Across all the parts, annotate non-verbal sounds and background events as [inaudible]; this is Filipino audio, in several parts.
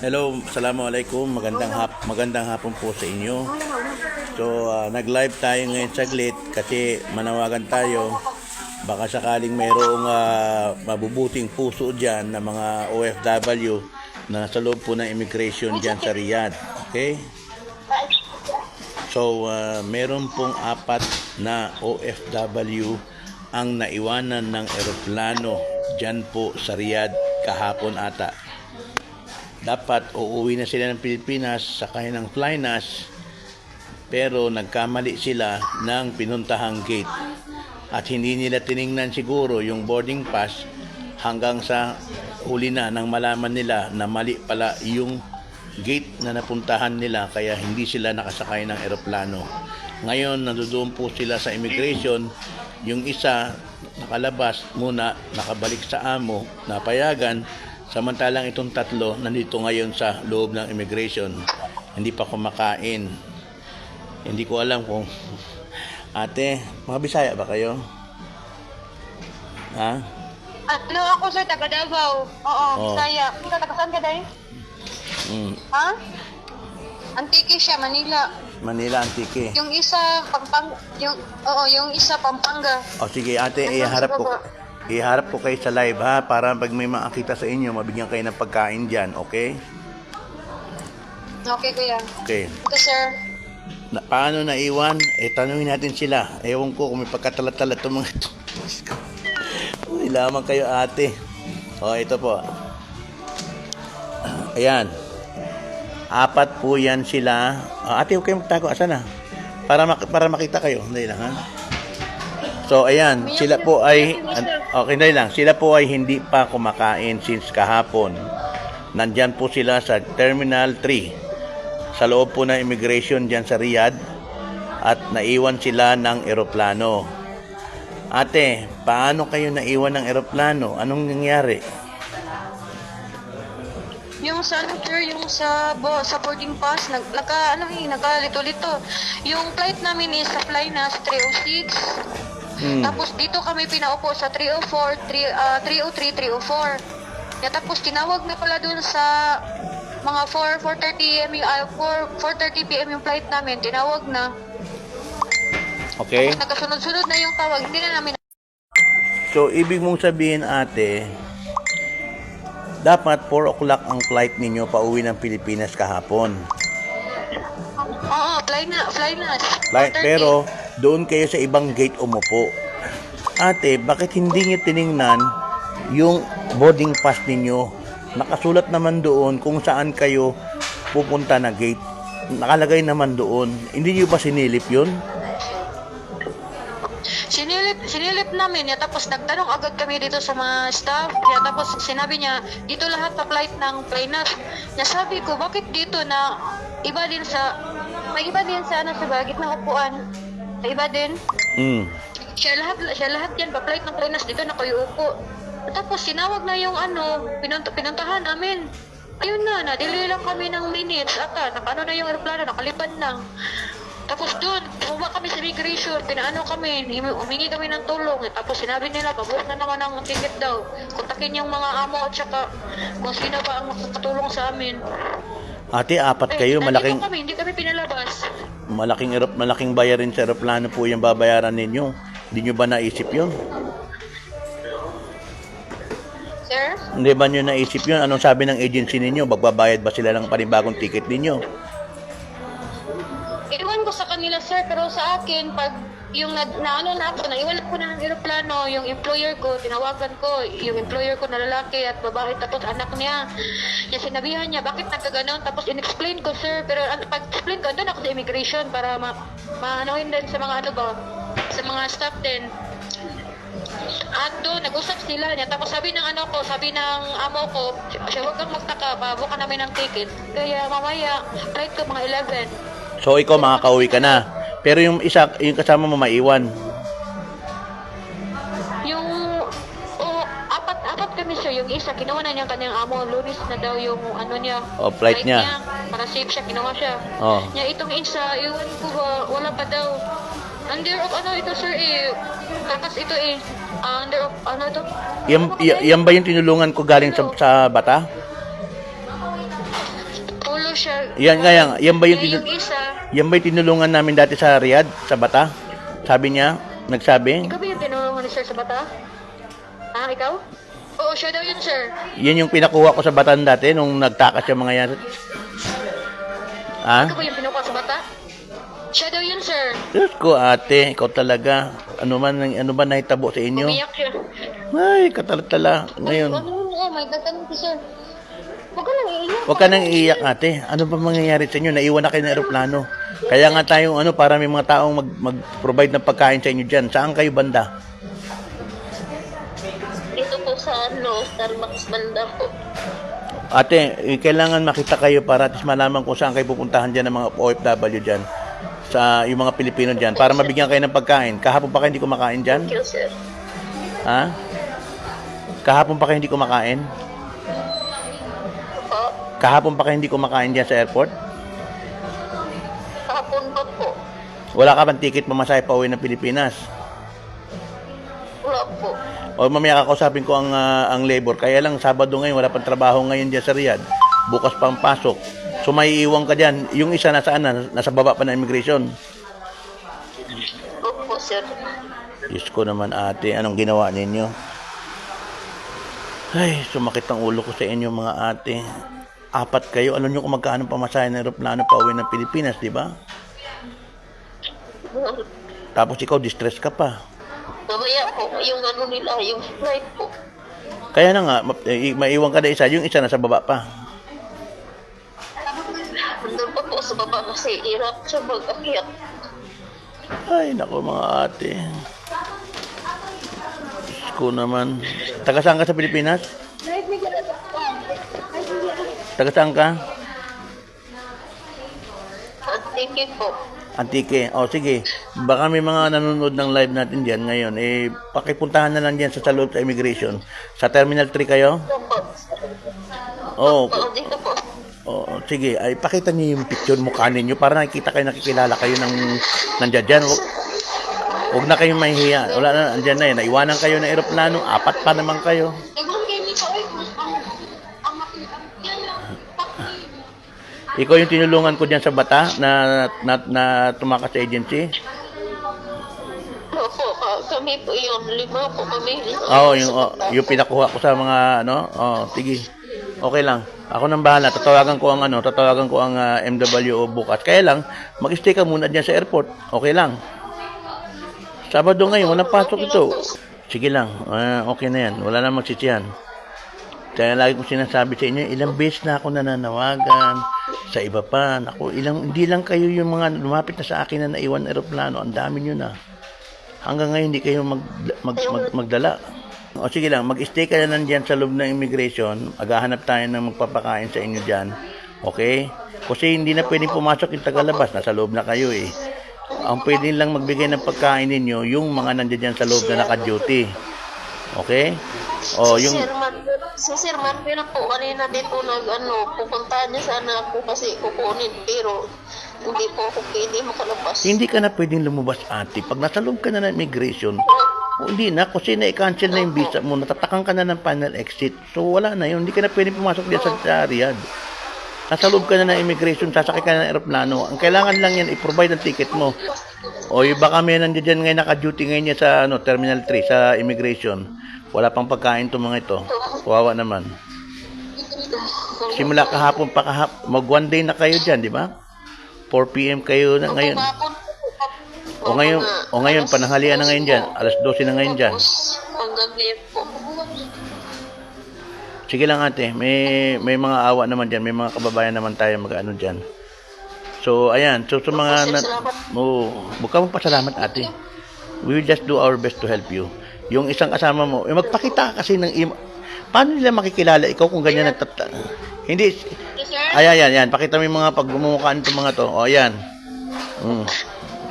Hello, Assalamualaikum. Magandang hap magandang hapon po sa inyo. So, ah, nag-live tayo ngayon saglit kasi manawagan tayo. Baka sakaling mayroong ah, mabubuting puso diyan na mga OFW na sa loob po ng immigration diyan sa Riyadh. Okay? So, ah, meron pong apat na OFW ang naiwanan ng eroplano diyan po sa Riyadh kahapon ata dapat uuwi na sila ng Pilipinas sa ng Flynas pero nagkamali sila ng pinuntahang gate at hindi nila tiningnan siguro yung boarding pass hanggang sa huli na nang malaman nila na mali pala yung gate na napuntahan nila kaya hindi sila nakasakay ng eroplano. Ngayon, nandoon po sila sa immigration. Yung isa, nakalabas muna, nakabalik sa amo, napayagan. Samantalang itong tatlo, nandito ngayon sa loob ng immigration. Hindi pa kumakain. Hindi ko alam kung... Ate, mga Bisaya ba kayo? Ha? Ano ako sir, taga Davao. Oo, Oh. Bisaya. Ikaw, taga saan ka dahil? Mm, Ha? Antiki siya, Manila. Manila, Antique. Yung isa, Pampang... Yung, oo, yung isa, Pampanga. O sige ate, iharap ko iharap ko kayo sa live ha para pag may makakita sa inyo, mabigyan kayo ng pagkain diyan, okay? Okay, kuya. Okay. Ito, sir. Na, paano naiwan? Eh tanungin natin sila. Ewan ko kung may pagkatalat-talat itong mga ito. [laughs] Uy, lamang kayo ate. O ito po. [clears throat] Ayan. Apat po yan sila. O, ate, huwag kayong magtago. Asa na? Para, mak- para makita kayo. Hindi lang, ha? So, ayan. Sila po ay... Okay, hindi lang. Sila po ay hindi pa kumakain since kahapon. Nandyan po sila sa Terminal 3 sa loob po ng immigration dyan sa Riyadh at naiwan sila ng eroplano. Ate, paano kayo naiwan ng eroplano? Anong nangyari? Yung sa ano, sir, yung sa, bo, sa boarding pass, nag, naka, ano eh, nakalito-lito. Yung flight namin is sa Flynas 306. Hmm. Tapos dito kami pinaupo sa 304, 3, ah, 303, 304. Kaya tapos tinawag na pala dun sa mga 4, 4.30 am, yung, ah, 4, 4.30 pm yung flight namin. Tinawag na. Okay? Tapos nagkasunod-sunod na yung tawag. Hindi na namin So, ibig mong sabihin, ate, dapat 4 o'clock ang flight ninyo pauwi ng Pilipinas kahapon. Oo, fly na, fly na. 4:30. pero doon kayo sa ibang gate umupo. Ate, bakit hindi niyo tiningnan yung boarding pass ninyo? Nakasulat naman doon kung saan kayo pupunta na gate. Nakalagay naman doon. Hindi niyo ba sinilip yun? Sinilip, sinilip namin niya tapos nagtanong agad kami dito sa mga staff niya tapos sinabi niya dito lahat pa flight ng Playnas. Niya sabi ko bakit dito na iba din sa may iba din sa ano sa bagit ng upuan. May iba din. Mm. Siya lahat siya lahat yan pa flight ng Playnas dito na kayo upo. Tapos sinawag na yung ano pinunta, pinuntahan namin. Ayun na, na-delay lang kami ng minutes. Ata, nakano na yung aeroplano, nakalipad lang. Tapos doon, bumaba kami sa immigration, pinaano kami, humingi kami ng tulong. Eh, tapos sinabi nila, pabuot na naman ang ticket daw. Kontakin yung mga amo at saka kung sino ba ang makakatulong sa amin. Ate, apat Eh, kayo, nandito malaking kami, hindi kami pinalabas. Malaking malaking bayarin sa eroplano po yung babayaran ninyo. Hindi nyo ba naisip yun? Sir? Hindi ba nyo naisip yun? Anong sabi ng agency ninyo? Magbabayad ba sila ng panibagong ticket ninyo? Iwan ko sa kanila, sir, pero sa akin, pag yung na, na ano na ako, naiwan ko na ng aeroplano, yung employer ko, tinawagan ko, yung employer ko na lalaki at babae, tapos anak niya. Yung sinabihan niya, bakit nagkaganon? Tapos in-explain ko, sir, pero an- pag-explain ko, doon ako sa immigration para ma maanohin din sa mga ano ba, sa mga staff din. At doon, nag-usap sila niya. Tapos sabi ng ano ko, sabi ng amo ko, siya huwag kang magtaka, pabuka namin ng ticket. Kaya mamaya, flight ko mga 11. So, ikaw makakauwi ka na. Pero yung isa, yung kasama mo maiwan. Yung oh, apat apat kami sir, yung isa kinuha na niya ang kanyang amo, lunis na daw yung ano niya. Oh, flight niya. Para safe siya, kinuha siya. Oh. Niya itong isa, iwan ko ba, wala pa daw. Under of ano ito sir eh, kakas ito eh. Ah, under of ano ito? Yan, y- yan ba yung tinulungan ko galing sa, sa bata? siya. Yan nga yan. Yan ba yung, tinu- yung isa, yan ba yung tinulungan namin dati sa Riyadh, sa Bata? Sabi niya, nagsabi, ikaw ba yung tinulungan ni sir sa bata? Ah, ikaw? Oo, siya daw yun, sir. yan yung pinakuha ko sa Batan dati nung nagtakas yung mga yan. Ha? Ikaw ba yung pinukuha sa bata? Siya daw yun, sir. Diyos ko ate, ikaw talaga. Ano man, ano ba nahitabo sa inyo? Umiyak siya. Ay, katalatala. Ngayon, Ano oh, may nagtanong si sir. Huwag ka lang iiyak. Huwag ka nang iiyak ate. Ano ba mangyayari sa inyo? Naiwan na kayo ng aeroplano. Kaya nga tayong ano, para may mga taong mag, mag-provide ng pagkain sa inyo dyan. Saan kayo banda? Dito po sa ano, Starbucks banda po. Ate, eh, kailangan makita kayo para at least malaman kung saan kayo pupuntahan dyan ng mga OFW dyan. Sa yung mga Pilipino dyan. Para mabigyan kayo ng pagkain. Kahapon pa kayo hindi kumakain dyan? Thank you, sir. Ha? Kahapon pa kayo hindi kumakain? Po, Kahapon pa kayo hindi kumakain dyan sa airport? Wala ka bang ticket pamasahe pa uwi ng Pilipinas? Wala po. O mamaya kakausapin ko ang ah, ang labor. Kaya lang Sabado ngayon wala pang trabaho ngayon diyan sa Riyadh. Bukas pa ang pasok. So may iiwan ka diyan. Yung isa nasaan na? Nasa baba pa ng immigration. Opo, sir. Diyos ko naman ate, anong ginawa ninyo? Ay, sumakit ang ulo ko sa inyo mga ate. Apat kayo. Alam nyo kung magkano pamasahe ng aeroplano pa uwi ng Pilipinas, di ba? Tapos ikaw, distress ka pa. Mamaya po, yung ano nila, yung flight po. Kaya na nga, ma- eh, maiwan ka na isa. Yung isa nasa baba pa. Nandun pa po sa baba kasi hirap siya mag-akyat. Ay, nako mga ate. Diyos ko naman. Taga saan ka sa Pilipinas? Taga saan ka? At thank you po. Antique. O sige, baka may mga nanonood ng live natin dyan ngayon. Eh, pakipuntahan na lang dyan sa loob sa immigration. Sa Terminal 3 kayo? Oo. Po. Oo, sige. Ay, pakita niyo yung picture mukha ninyo para nakikita kayo, nakikilala kayo ng nandiyan dyan. Huwag, na kayong mahihiya. Wala na, andyan na eh. Naiwanan kayo ng aeroplano. Apat pa naman kayo. Ikaw yung tinulungan ko dyan sa bata na, na, na tumakas sa agency. Opo, ka- kami po yun. Lima po kami. Oo, yung, oh, yung pinakuha ko sa mga ano. Oh, sige. Okay lang. Ako nang bahala. Tatawagan ko ang ano, tatawagan ko ang ah, MWO bukas. Kaya lang, mag-stay ka muna dyan sa airport. Okay lang. Sabado ngayon, walang pasok ito. Sige lang. Ah, okay na yan. Wala na magsisiyan. Kaya lagi kong sinasabi sa inyo, ilang beses na ako nananawagan sa iba pa. Naku, ilang, hindi lang kayo yung mga lumapit na sa akin na naiwan na aeroplano. Ang dami nyo na. Hanggang ngayon, hindi kayo mag, mag, mag, magdala. O sige lang, mag-stay ka na nandiyan sa loob ng immigration. Maghahanap tayo ng magpapakain sa inyo dyan. Okay? Kasi hindi na pwedeng pumasok yung tagalabas. Nasa loob na kayo eh. Ang pwede lang magbigay ng pagkain ninyo, yung mga nandiyan dyan sa loob na naka-duty. Okay? O, Si yung... Sir Man, si Sir Man, pero po kanina din po nag, ano, pupuntahan niya sana ako kasi kukunin, pero hindi po ako pwede makalabas. Hindi ka na pwedeng lumabas ate. Pag nasa loob ka na ng immigration, o hindi na, kasi na-cancel na yung visa mo, natatakang ka na ng final exit. So wala na yun, hindi ka na pwedeng pumasok diyan sa, sa Riyadh. Nasa loob ka na ng immigration, sasakay ka na ng aeroplano. Ang kailangan lang yan, i-provide ang ticket mo. O yung baka may nandiyan dyan ngayon, naka-duty ngayon yan sa ano, Terminal 3, sa immigration. Wala pang pagkain itong mga ito. Kawawa naman. Simula kahapon pa kahap, mag one day na kayo dyan, di ba? 4 p.m. kayo na ngayon. O ngayon, o ngayon pananghalian na ngayon diyan. Alas 12 na ngayon diyan. hanggang ngayon po. Sige lang ate, may may mga awa naman diyan, may mga kababayan naman tayo mag-ano diyan. So ayan, so sa mga na, oh, huwag ka pasalamat ate. We will just do our best to help you. Yung isang kasama mo, eh, magpakita ka kasi ng Paano nila makikilala ikaw kung ganyan nagtata? Hindi, sir? ayan, ayan. Pakita mo yung mga pagmumukhaan itong mga to. O, ayan. Mm.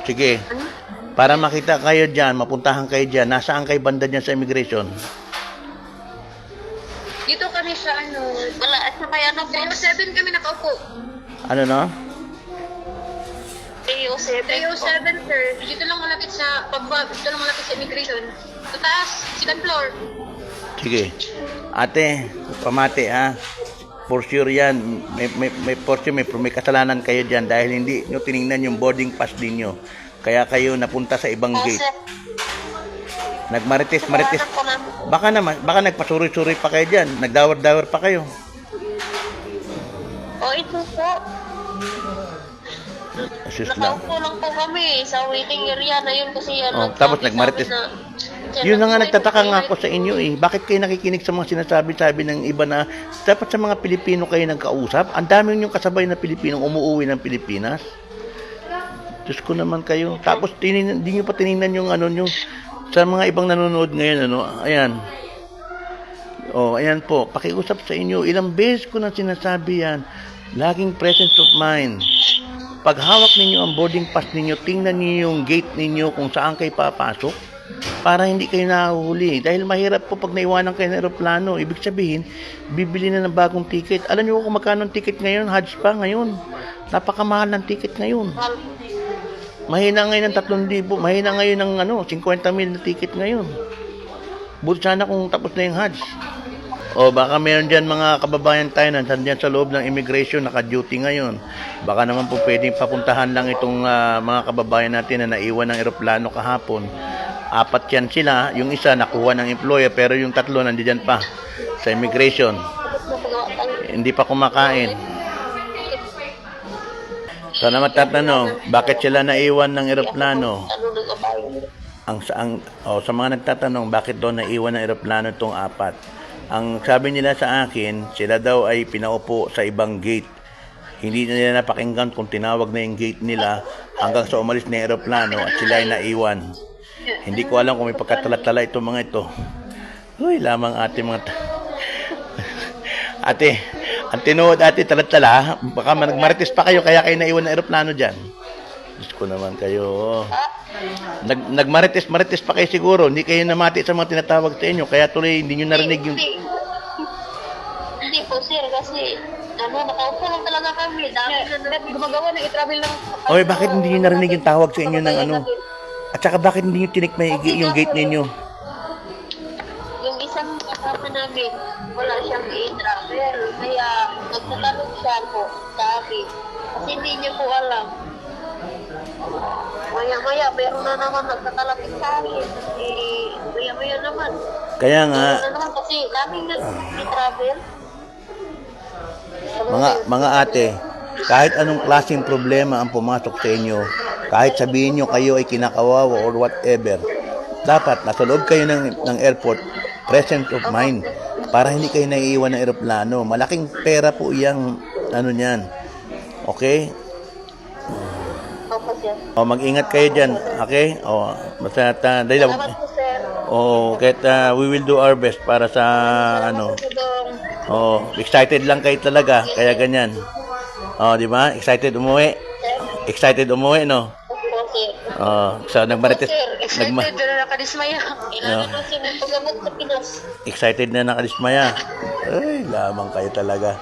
Sige. Para makita kayo dyan, mapuntahan kayo dyan, nasaan kayo banda dyan sa immigration? Kami sa ano, wala, at na kaya ano, 307 kami nakaupo. Ano no? 307. 307, sir. Dito lang malapit sa, pagbab, dito lang malapit sa immigration. Sa taas, second floor. Sige. Ate, pamati ha. for sure yan, may, may, may, for sure may, may kasalanan kayo dyan dahil hindi nyo tiningnan yung boarding pass ninyo. Kaya kayo napunta sa ibang gate. Sir. Nagmarites, marites. Kasalanan ko namin. Baka naman, baka nagpasuri-suri pa kayo dyan. Nagdawar-dawar pa kayo. O ito po. Asus lang. Nakaupo lang po kami sa waiting area na yun kasi yan. Oh, nagsabi tapos nagmarites. na- Yun na nga nagtataka nga ako sa inyo eh. Bakit kayo nakikinig sa mga sinasabi-sabi ng iba na dapat sa mga Pilipino kayo nagkausap? Ang dami yung kasabay na Pilipinong umuwi ng Pilipinas. Diyos ko naman kayo. Tapos tinin, hindi nyo pa tinignan yung ano nyo. Sa mga ibang nanonood ngayon, ano, ayan. Oh, ayan po. Pakiusap sa inyo. Ilang beses ko na sinasabi yan. Laging presence of mind. Pag hawak ninyo ang boarding pass ninyo, tingnan niyo yung gate ninyo kung saan kayo papasok para hindi kayo nahuhuli. Dahil mahirap po pag naiwanan kayo ng aeroplano. Ibig sabihin, bibili na ng bagong ticket. Alam niyo kung magkano ang ticket ngayon? Hajj pa ngayon. Napakamahal ng ticket ngayon. Mahina ngayon ng 3,000. Mahina ngayon ng ano, 50 mil na ticket ngayon. Buti sana kung tapos na yung Hajj. O baka meron dyan mga kababayan tayo na dyan sa loob ng immigration, naka-duty ngayon. Baka naman po pwedeng papuntahan lang itong ah, mga kababayan natin na naiwan ng eroplano kahapon. Apat yan sila, yung isa nakuha ng employer pero yung tatlo nandiyan pa sa immigration. Hindi pa kumakain. Sana matatanong, bakit sila naiwan ng eroplano? Ano ang ang oh, sa mga nagtatanong bakit daw naiwan ng eroplano itong apat. Ang sabi nila sa akin, sila daw ay pinaupo sa ibang gate. Hindi nila napakinggan kung tinawag na yung gate nila hanggang sa umalis na eroplano at sila ay naiwan. Hindi ko alam kung may pagkatala-tala itong mga ito. Uy, lamang ate mga... [laughs] ate, ang tinuod ate talat-tala, baka nagmarites pa kayo kaya kayo naiwan ng eroplano dyan. Diyos ko naman kayo. Nag, nagmarites-marites pa kayo siguro. Hindi kayo namati sa mga tinatawag sa inyo. Kaya tuloy hindi nyo narinig yung... Hindi. Hindi po, sir, kasi ano, nakaupo lang talaga kami. Dami na na gumagawa ng i-travel lang. Oy, bakit hindi nyo narinig yung tawag sa inyo ng ano? At saka bakit hindi nyo tinik maigi yung gate ninyo? Yung isang kasama namin, wala siyang i-travel. Kaya nagtatanong siya po sa amin. Kasi hindi niya po alam. Maya-maya, meron na naman nagtatalapit sa akin. Eh, maya-maya naman. Kaya nga, Meron na naman kasi daming nag-travel. mga, mga ate, kahit anong klaseng problema ang pumasok sa inyo, kahit sabihin nyo kayo ay kinakawawa or whatever, dapat nasa loob kayo ng, ng airport, presence of mind, para hindi kayo naiiwan ng aeroplano. Malaking pera po iyang ano niyan. Okay? Opo, sir. O mag-ingat kayo diyan, okay? O basta ta, dahil Salamat po, sir. o kahit ah, we will do our best para sa ano. Oh, excited lang kayo talaga, kaya ganyan. Oh, di ba? Excited umuwi. Excited umuwi, no? Opo, sir. Oh, so nagmarites excited nagma, na nakadismaya. Ilan na siya ng paggamot sa Pinas. excited na nakadismaya. Ay, lamang kayo talaga.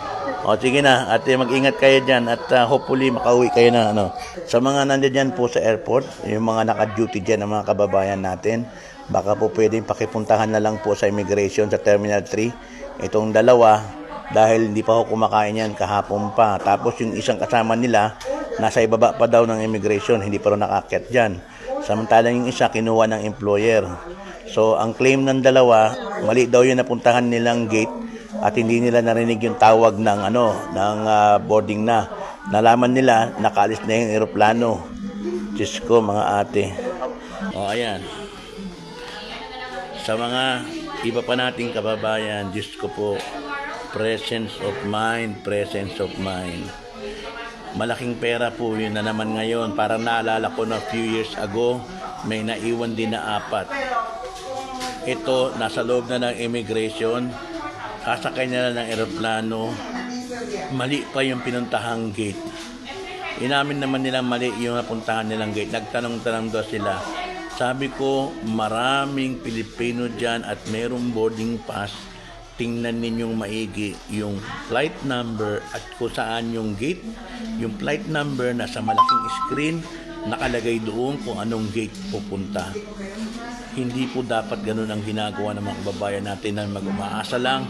O sige na, at eh, mag-ingat kayo diyan at ah, hopefully makauwi kayo na ano. Sa mga nandiyan po sa airport, yung mga naka-duty diyan ng mga kababayan natin, baka po pwedeng pakipuntahan na lang po sa immigration sa Terminal 3. Itong dalawa, dahil hindi pa ako kumakain yan kahapon pa. Tapos yung isang kasama nila, nasa ibaba pa daw ng immigration, hindi pa rin nakakyat dyan. Samantalang yung isa, kinuha ng employer. So, ang claim ng dalawa, mali daw yung napuntahan nilang gate at hindi nila narinig yung tawag ng ano, ng ah, boarding na. Nalaman nila, nakaalis na yung eroplano. Diyos ko, mga ate. O, ayan. Sa mga iba pa nating kababayan, Diyos ko po, presence of mind, presence of mind. Malaking pera po yun na naman ngayon. Parang naalala ko na few years ago, may naiwan din na apat. Ito, nasa loob na ng immigration, kasakay na ng eroplano, mali pa yung pinuntahang gate. Inamin naman nila mali yung napuntahan nilang gate. Nagtanong-tanong daw sila. Sabi ko, maraming Pilipino dyan at merong boarding pass. Tingnan ninyong maigi yung flight number at kung saan yung gate. Yung flight number nasa malaking screen, nakalagay doon kung anong gate pupunta. Hindi po dapat ganun ang ginagawa ng mga kababayan natin na mag-umaasa lang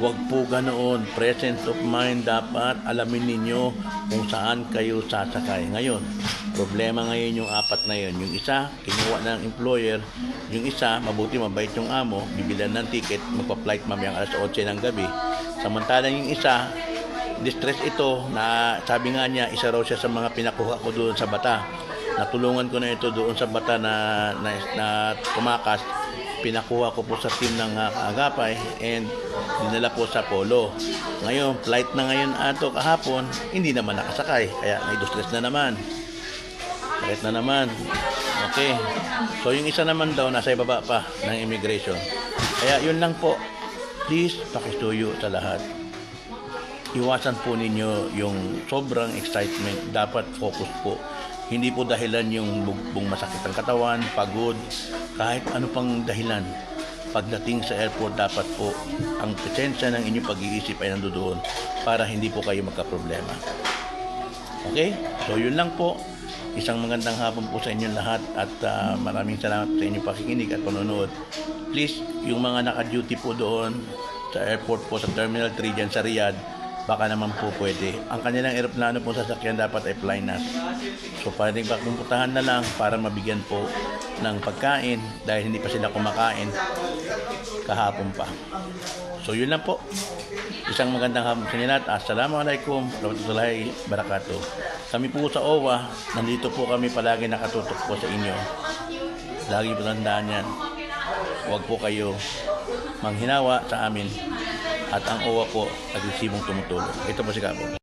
Huwag po ganoon. Presence of mind dapat alamin ninyo kung saan kayo sasakay. Ngayon, problema ngayon yung apat na yun. Yung isa, kinuha ng employer. Yung isa, mabuti mabait yung amo, bibilan ng ticket, magpa-flight mamayang alas 8 ng gabi. Samantalang yung isa, distress ito na sabi nga niya, isa raw siya sa mga pinakuha ko doon sa bata. Natulungan ko na ito doon sa bata na, na, na tumakas pinakuha ko po sa team ng uh, Agapay and dinala po sa Polo. Ngayon, flight na ngayon ato kahapon, hindi naman nakasakay. Kaya may distress na naman. Flight na naman. Okay. So yung isa naman daw nasa ibaba pa ng immigration. Kaya yun lang po. Please, pakisuyo sa lahat. Iwasan po ninyo yung sobrang excitement. Dapat focus po. Hindi po dahilan yung bugbong masakit ang katawan, pagod, kahit ano pang dahilan. Pagdating sa airport, dapat po ang presensya ng inyong pag-iisip ay nandoon para hindi po kayo magka-problema. Okay? So yun lang po. Isang magandang hapon po sa inyong lahat at ah, maraming salamat sa inyong pakikinig at panonood. Please, yung mga naka-duty po doon sa airport po, sa Terminal 3 dyan sa Riyadh, baka naman po pwede. Ang kanilang aeroplano po sasakyan dapat ay Flynas. So pwedeng ba pumuntahan na lang para mabigyan po ng pagkain dahil hindi pa sila kumakain kahapon pa. So yun lang po. Isang magandang hapon sa inyo. Assalamualaikum warahmatullahi wabarakatuh. Kami po sa OWA, nandito po kami palagi nakatutok po sa inyo. Lagi po tandaan yan. Huwag po kayo manghinawa sa amin at ang OWA po agresibong tumutulong. Ito po si Kapo.